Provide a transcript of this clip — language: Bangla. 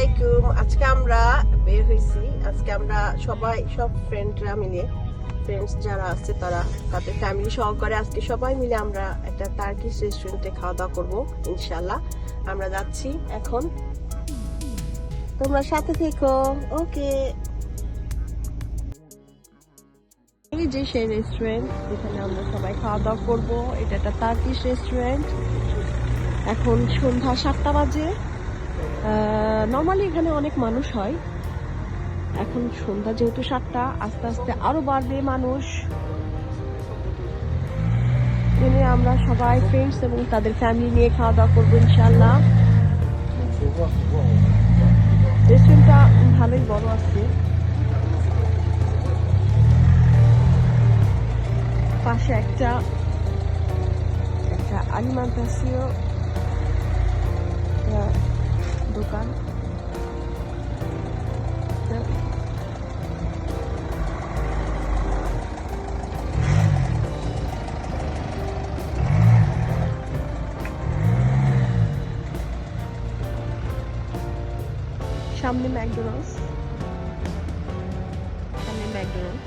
আলাইকুম। আজকে আমরা বের হয়েছি আজকে আমরা সবাই, সব ফ্রেন্ডরা মিলে ফ্রেন্ডস যারা আছে তারা, তাদের ফ্যামিলি সহকারে আজকে সবাই মিলে আমরা একটা টার্কিশ রেস্টুরেন্টে খাওয়া দাওয়া করব ইনশাল্লাহ আমরা যাচ্ছি এখন। তোমরা সাথে থেকো। ওকে। এই যে সেই রেস্টুরেন্ট যেখানে আমরা সবাই খাওয়া দাওয়া করব। এটা একটা টার্কিশ রেস্টুরেন্ট এখন সন্ধ্যা সাতটা বাজে। নর্মালি এখানে অনেক মানুষ হয়। এখন সন্ধ্যা যেহেতু সাতটা, আস্তে আস্তে আরও বাড়বে মানুষ। এনে আমরা সবাই ফ্রেন্ডস এবং তাদের ফ্যামিলি নিয়ে খাওয়া দাওয়া করব ইনশাল্লাহ রেস্টুরেন্টটা ভালোই বড় আছে। পাশে একটা একটা আলিমান্তাসীয় সামনে ম্যাকডোনাল্ডস সামনে ম্যাকডোনাল্ডস